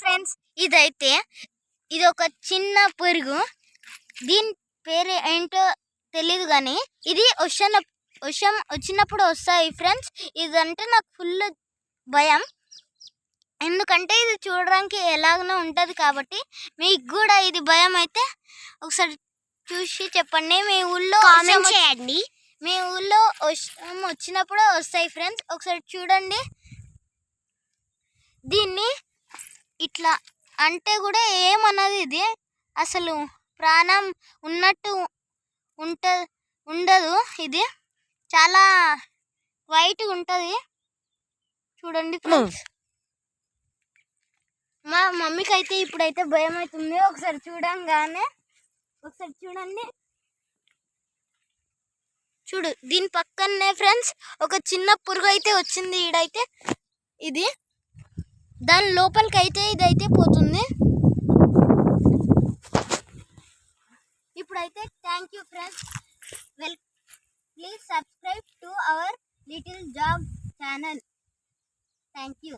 Friends ఇదైతే ఇది ఒక చిన్న పురుగు. దీని పేరు ఏంటో తెలియదు కానీ ఇది వచ్చిన వర్షం వచ్చినప్పుడు వస్తాయి ఫ్రెండ్స్. ఇదంటే నాకు ఫుల్ భయం. ఎందుకంటే ఇది చూడడానికి ఎలాగనో ఉంటుంది కాబట్టి మీకు కూడా ఇది భయం అయితే ఒకసారి చూసి చెప్పండి. మీ ఊళ్ళో కామెంట్ చేయండి. మీ ఊళ్ళో వచ్చినప్పుడు వస్తాయి ఫ్రెండ్స్. ఒకసారి చూడండి. దీన్ని ఇట్లా అంటే కూడా ఏమన్నది ఇది. అసలు ప్రాణం ఉన్నట్టు ఉంట ఉండదు ఇది. చాలా వైట్ ఉంటుంది. చూడండి మా మమ్మీకి అయితే ఇప్పుడైతే భయం అవుతుంది ఒకసారి చూడంగానే ఒకసారి చూడండి. చూడు దీని పక్కనే ఫ్రెండ్స్ ఒక చిన్న పురుగు అయితే వచ్చింది ఈడైతే. ఇది దాని లోపలికి అయితే ఇదైతే పోతుంది. ఇప్పుడైతే thank you friends well please subscribe to our little job channel thank you